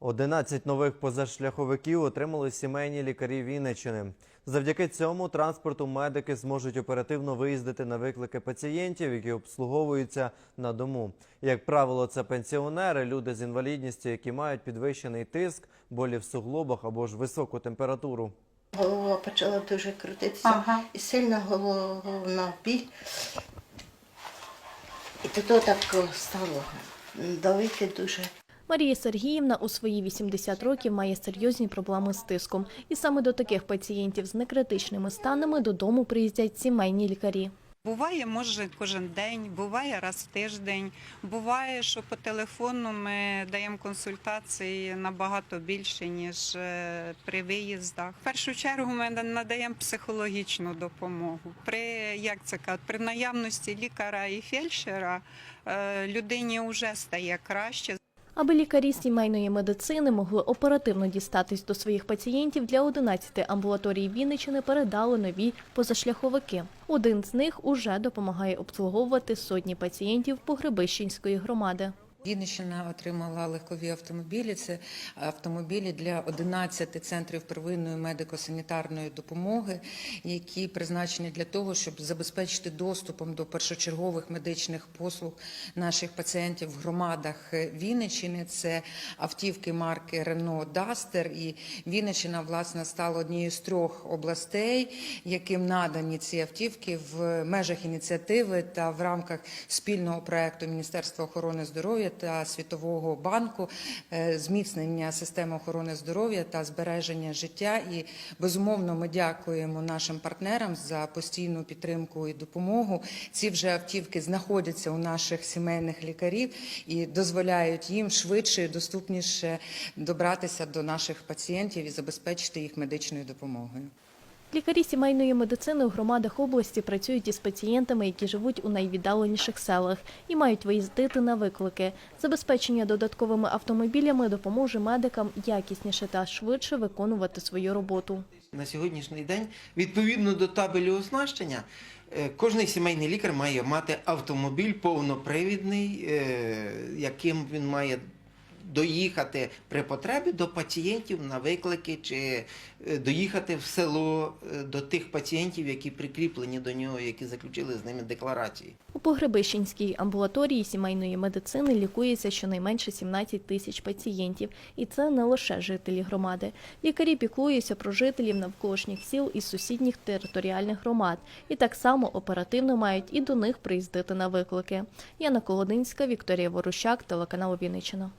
11 нових позашляховиків отримали сімейні лікарі Вінниччини. Завдяки цьому транспорту медики зможуть оперативно виїздити на виклики пацієнтів, які обслуговуються на дому. Як правило, це пенсіонери, люди з інвалідністю, які мають підвищений тиск, болі в суглобах або ж високу температуру. Голова почала дуже крутитися Ага. і сильна головна біль. І тоді так стало давити дуже. Марія Сергіївна у свої 80 років має серйозні проблеми з тиском. І саме до таких пацієнтів з некритичними станами додому приїздять сімейні лікарі. Буває, може, кожен день, буває раз в тиждень. Буває, що по телефону ми даємо консультації набагато більше, ніж е, при виїздах. В першу чергу ми надаємо психологічну допомогу. При як це кажуть, при наявності лікаря і фельдшера е, людині вже стає краще. Аби лікарі сімейної медицини могли оперативно дістатись до своїх пацієнтів, для 11 амбулаторій Вінничини передали нові позашляховики. Один з них уже допомагає обслуговувати сотні пацієнтів Погребищенської громади. Вінниччина отримала легкові автомобілі. Це автомобілі для 11 центрів первинної медико-санітарної допомоги, які призначені для того, щоб забезпечити доступом до першочергових медичних послуг наших пацієнтів в громадах Вінниччини. Це автівки марки Рено Дастер. І Вінниччина, власне, стала однією з трьох областей, яким надані ці автівки в межах ініціативи та в рамках спільного проекту Міністерства охорони здоров'я та Світового банку е, зміцнення системи охорони здоров'я та збереження життя. І безумовно ми дякуємо нашим партнерам за постійну підтримку і допомогу. Ці вже автівки знаходяться у наших сімейних лікарів і дозволяють їм швидше і доступніше добратися до наших пацієнтів і забезпечити їх медичною допомогою. Лікарі сімейної медицини у громадах області працюють із пацієнтами, які живуть у найвіддаленіших селах і мають виїздити на виклики. Забезпечення додатковими автомобілями допоможе медикам якісніше та швидше виконувати свою роботу. На сьогоднішній день, відповідно до табелю оснащення, е, кожний сімейний лікар має мати автомобіль повнопривідний, е, яким він має доїхати при потребі до пацієнтів на виклики чи е, доїхати в село е, до тих пацієнтів, які прикріплені до нього, які заключили з ними декларації. У Погребищенській амбулаторії сімейної медицини лікується щонайменше 17 тисяч пацієнтів, і це не лише жителі громади. Лікарі піклуються про жителів навколишніх сіл із сусідніх територіальних громад, і так само оперативно мають і до них приїздити на виклики. Яна Колодинська, Вікторія Ворущак, телеканал Вінниччина.